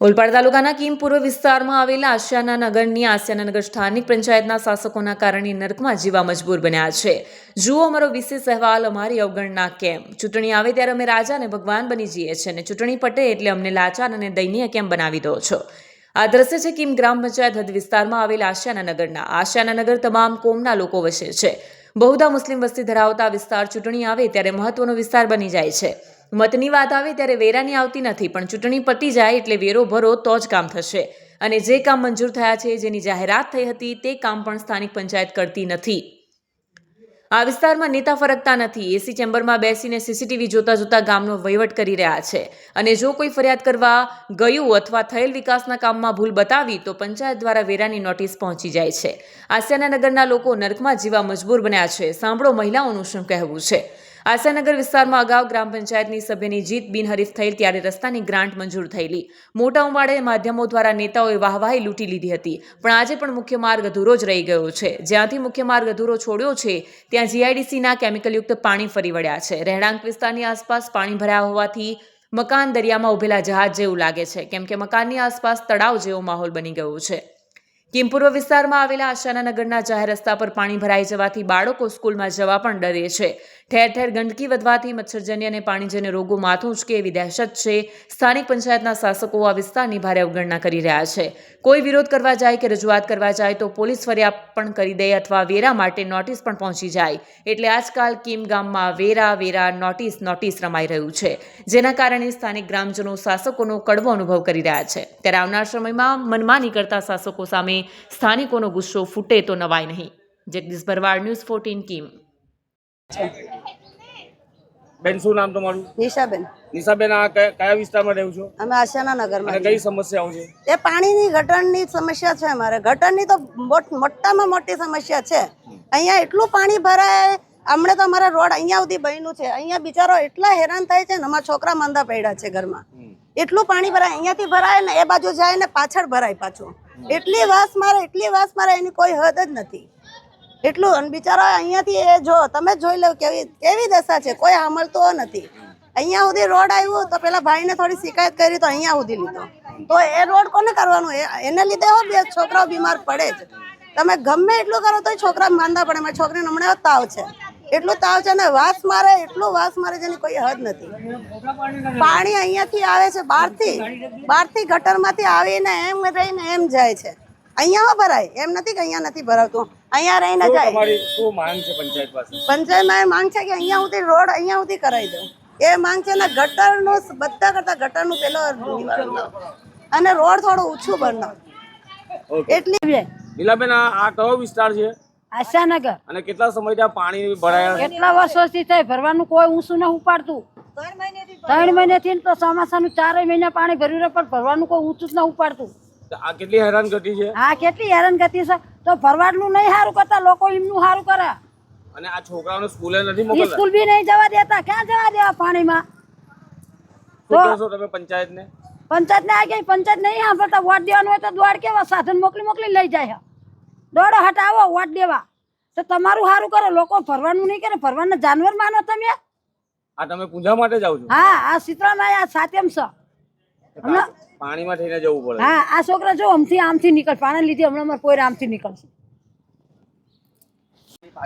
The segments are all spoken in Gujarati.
ઓલપાડ તાલુકાના કીમ પૂર્વ વિસ્તારમાં આવેલા આસિયાના નગરની આસિયાના નગર સ્થાનિક પંચાયતના શાસકોના કારણે નરકમાં જીવા મજબૂર બન્યા છે. જુઓ અમારો વિશેષ અહેવાલ અમારી અવગણના કેમ? ચૂંટણી આવે ત્યારે અમે રાજા અને ભગવાન બની જઈએ છીએ અને ચૂંટણી પટે એટલે અમને લાચાર અને દયનીય કેમ બનાવી દો છો? આ દ્રશ્ય છે કીમ ગ્રામ પંચાયત હદ વિસ્તારમાં આવેલા આશિયાના નગરના. આશિયાના નગર તમામ કોમના લોકો વસે છે. બહુધા મુસ્લિમ વસ્તી ધરાવતા વિસ્તાર ચૂંટણી આવે ત્યારે મહત્વનો વિસ્તાર બની જાય છે. મતની વાત આવે ત્યારે વેરાની આવતી નથી, પણ ચૂંટણી પતી જાય એટલે વેરો ભરો તો જ કામ થશે. અને જે કામ મંજૂર થયા છે, જેની જાહેરાત થઈ હતી, તે કામ પણ સ્થાનિક પંચાયત કરતી નથી. આ વિસ્તારમાં નેતા ફરકતા નથી. એસી ચેમ્બરમાં બેસીને સીસીટીવી જોતા જોતા ગામનો વહીવટ કરી રહ્યા છે. અને જો કોઈ ફરિયાદ કરવા ગયું અથવા થયેલ વિકાસના કામમાં ભૂલ બતાવી, તો પંચાયત દ્વારા વેરાની નોટિસ પહોંચી જાય છે. આસિયાના નગરના લોકો નર્કમાં જીવા મજબૂર બન્યા છે. સાંભળો મહિલાઓનું શું કહેવું છે. આસિયાનગર વિસ્તારમાં અગાઉ ગ્રામ પંચાયતની સભ્યની જીત બિનહરીફ થયેલ ત્યારે રસ્તાની ગ્રાન્ટ મંજૂર થયેલી. મોટા ઉંબાડે માધ્યમો દ્વારા નેતાઓએ વાહવાહી લૂંટી લીધી હતી. પણ આજે પણ મુખ્ય માર્ગ અધૂરો જ રહી ગયો છે. જ્યાંથી મુખ્ય માર્ગ અધૂરો છોડ્યો છે, ત્યાં જીઆઈડીસીના કેમિકલયુક્ત પાણી ફરી વળ્યા છે. રહેણાંક વિસ્તારની આસપાસ પાણી ભરાયા હોવાથી મકાન દરિયામાં ઉભેલા જહાજ જેવું લાગે છે, કેમ કે મકાનની આસપાસ તળાવ જેવો માહોલ બની ગયો છે. કિમ પૂર્વ વિસ્તારમાં આવેલા આશાનાનગરના જાહેર રસ્તા પર પાણી ભરાઈ જવાથી બાળકો સ્કૂલમાં જવા પણ ડરે છે. ઠેર ઠેર ગંદકી વધવાથી મચ્છરજન્ય અને પાણીજન્ય રોગો માથું ઉચકે એવી દહેશત છે. સ્થાનિક પંચાયતના શાસકો આ વિસ્તારની ભારે અવગણના કરી રહ્યા છે. કોઈ વિરોધ કરવા જાય કે રજૂઆત કરવા જાય તો પોલીસ ફરિયાદ પણ કરી દે અથવા વેરા માટે નોટિસ પણ પહોંચી જાય. એટલે આજકાલ કિમ ગામમાં વેરા વેરા, નોટિસ નોટિસ રમાઈ રહ્યું છે. જેના કારણે સ્થાનિક ગ્રામજનો, શાસકોનો કડવો અનુભવ કરી રહ્યા છે. ત્યારે આવનાર સમયમાં મનમાની કરતા શાસકો સામે સ્થાનિકોનો ગુસ્સો ફૂટે તો નવાય નહીં. Jagdish Bharwad news fourteen Kim. બેન શું નામ તમારું? નિશાબેન. નિશાબેન આ કયા વિસ્તારમાં રહ્યું છો? અમે આશાના નગરમાં કઈ સમસ્યાઓ છે? એ પાણીની ગટરની સમસ્યા છે અમારે. ગટરની તો મોટામાં મોટી સમસ્યા છે. અહીંયા એટલું પાણી ભરાય હમણે તો અમારા રોડ અહીંયા સુધી બન્યું છે. અહીંયા બિચારો એટલા હેરાન થાય છે ને અમારા છોકરા માંદા પડ્યા છે ઘરમાં. એટલું પાણી ભરાય અહીંયાથી ભરાય ને એ બાજુ જાય ને પાછળ ભરાય પાછું. એટલી વાસ મારે, એટલી વાસ મારે એની કોઈ હદ જ નથી. એટલું, અને બિચારા અહીંયાથી એ જો, તમે જોઈ લો કેવી કેવી દશા છે, કોઈ સાંભળતો નથી. અહીંયા સુધી રોડ આવ્યું તો પેલા ભાઈને થોડી શિકાયત કરી તો અહીંયા સુધી લીધો. તો એ રોડ કોને કરવાનું? એને લીધે હો બે છોકરાઓ બીમાર પડે જ. તમે ગમે એટલું કરો તો છોકરા માંદા પડે, મારી છોકરીને હમણાં તાવ છે. એટલું તાવ છે ને વાસ મારે એટલું વાસ મારે જેની કોઈ હદ નથી. પાણી અહીંયાથી આવે છે બહારથી. બહારથી ગટરમાંથી આવીને એમ રહીને એમ જાય છે. અહીંયા ભરાય. એમ નથી કે અહીંયા નથી ભરાવતું. અહીંયા રહીને જાય. તમારી શું માંગ છે પંચાયત પાસે? પંચાયતમાં એ માંગ છે કે અહીંયા સુધી રોડ અહીંયા સુધી કરાવી દઉં. એ માંગ છે ને ગટરનું બધા કરતા ગટરનું પેલો અને રોડ થોડું ઓછું બનાવ. એટલી નીલાબેન આ કયો વિસ્તાર છે? આશાનગર. અને કેટલા સમયથી આ પાણી ભરાયા? કેટલા વર્ષોથી થાય? ભરવાનું કોઈ ઊંચું ન ઉપાડતું. ત્રણ મહિનેથી તો ચોમાસાનું ચારે મહિના પાણી ભર્યું રહે પણ ભરવાનું કોઈ ઊંચું જ ન ઉપાડતું. આ કેટલી હેરાન ગતિ છે? હા કેટલી હેરાનગતિ છે? તો ભરવાડનું નહીં સારું કરતા લોકો એમનું સારું કરે. અને આ છોકરાઓને સ્કૂલે નથી મોકલતા? સ્કૂલ બી નહીં જવા દેતા. ક્યાં જવા દેવા પાણીમાં? તો તમે પંચાયતને? પંચાયત આ ગઈ પંચાયત નહીં સાંભળતા? વોટ દેવાનું હોય તો દોડ કેવા? સાધન મોકલી મોકલી લઈ જાય. દોડો હટાવો વોટ દેવા. તો તમારું સારું કરો. લોકો ફરવાનું નહીં કરે. ભરવાના જાનવર માનો તમે. આ તમે પૂજા માટે જાવ છો? હા આ શીતળામાં આ સાતેમ છે હમણાં પાણીમાં થઈને જવું પડે. હા આ છોકરા જો આમથી આમથી નીકળ પાણી લીધી હમણાં અમારે કોઈ આમથી નીકળશે.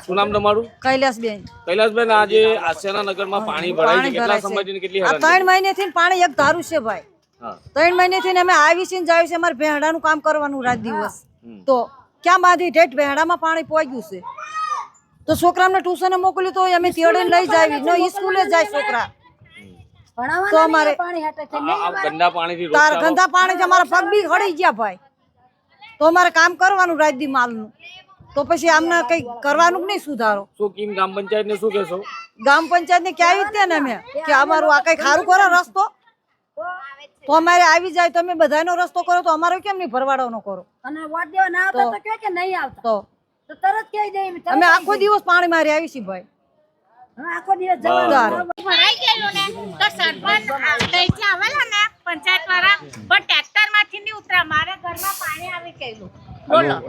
શું નામ તમારું? કૈલાસબેન. કૈલાસબેન આજે આસિયાના નગરમાં પાણી ભરાય છે. કેટલા છે. સમયથી કેટલી હેરાન ત્રણ મહિનેથી થી પાણી એક ધારું છે ભાઈ. હા. ત્રણ મહિનેથી થી અમે આવી છીએ ને જાય છે અમારે ભેંડાનું કામ કરવાનું રાત દિવસ. તો ક્યાં બાંધી? ઠેઠ ભેડામાં પાણી પહોંચ્યું છે. તો છોકરાને ટ્યુશને મોકલ્યું તો અમે તેડે લઈ જાય નો સ્કૂલે જાય છોકરા. તો અમારે પાણી છે આ આ ગંદા પાણીથી તાર ગંદા પાણી અમારા પગ બી હળી ગયા ભાઈ. તો અમારે કામ કરવાનું રાજદી માલનું. તો પછી આમને કઈ કરવાનું જ નહીં સુધારો. શું કીમ ગ્રામ પંચાયતને શું કહેશો? ગ્રામ પંચાયત ને ક્યાં આવી ને અમે. કે અમારું આ કઈ ખારું કરો રસ્તો? તો અમારે આવી જાય તમે બધાનો રસ્તો કરો તો અમારો કેમ નહીં ભરવાડોનો કરો? અને વોટ દેવા ના આવતા તો કે કે નહીં આવતા? તો તો તરત કહી દે અમે આખો દિવસ પાણી મારી આવી છીએ ભાઈ. આખો દિવસ જવાનું ભરાઈ ગયેલું ને તો સરપંચ ત્યાંથી આવેલા ને પંચાયત વાળા. પણ ટ્રેક્ટરમાંથી નહીં ઉતરા મારા ઘરમાં પાણી આવી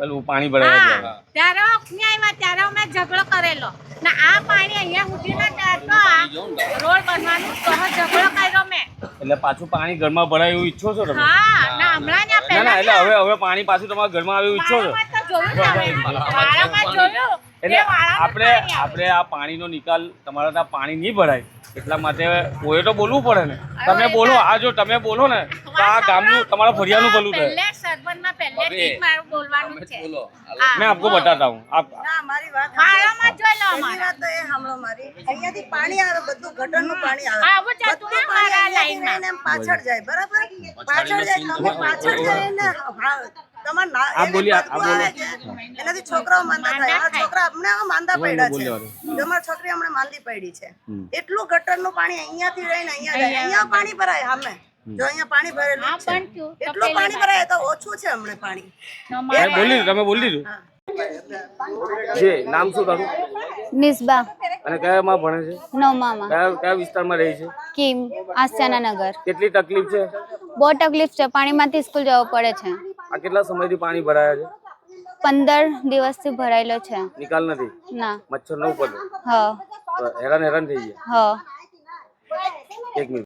પેલું પાણી ભરાય ત્યારે આવ્યા ત્યારે અમે ઝઘડો કરેલો. ને આ પાણી અહીંયા સુધી ને ત્યારે તો રોડ બનવાનું તો ઝઘડો કર્યો મેં. એટલે પાછું પાણી ઘરમાં ભરાય એવું ઈચ્છો છો તમે? ના ના એટલે હવે હવે પાણી પાછું તમારા ઘરમાં આવ્યું ઈચ્છો છો? એટલે આપણે આપણે આ પાણીનો નિકાલ તમારા ત્યાં પાણી નહીં ભરાય. એટલા માટે કોઈ તો બોલવું પડે ને. તમે બોલો આ જો તમે બોલો ને તો આ ગામનું તમારા ફરિયાનું ભલું થાય. મેં આપકો બતાતા હું. પાણી આવે બધું ગટરનું પાણી આવે. લાઈનમાં. લઈને એમ પાછળ જાય બરાબર? પાછળ જાય તમે પાછળ જઈને હા, તમારે ના આપ એવી બોલીએ, બદબુ આપ બોલો. આવે છે. એનાથી છોકરાઓ માંદા થાય. આ છોકરા અમને માંદા પડ્યા છે. તમારી છોકરી હમણાં માંદી પડી છે. એટલું ગટરનું પાણી અહીંયાથી રહીને અહીંયા જાય. અહીંયા પાણી ભરાય અમે જો અહીંયા પાણી ભરેલું છે. એટલું પાણી ભરાય તો ઓછું છે હમણાં પાણી. બોલી તમે બોલી દીધું જી નામ શું તારું? મિસબા અને કયામાં ભણે છે? નવમામાં. કયા કયા વિસ્તારમાં રહે છે? કિમ આસ્યાના નગર કેટલી તકલીફ છે? બહુ તકલીફ છે. પાણીમાંથી સ્કૂલ જવું પડે છે. આ કેટલા સમયથી પાણી ભરાયા છે? પંદર દિવસથી ભરાયેલો છે. નિકાલ નથી? ના. મચ્છર ન ઉપડે હા. હેરાન હેરાન થઈ ગયા? હા. એક મિનિટ.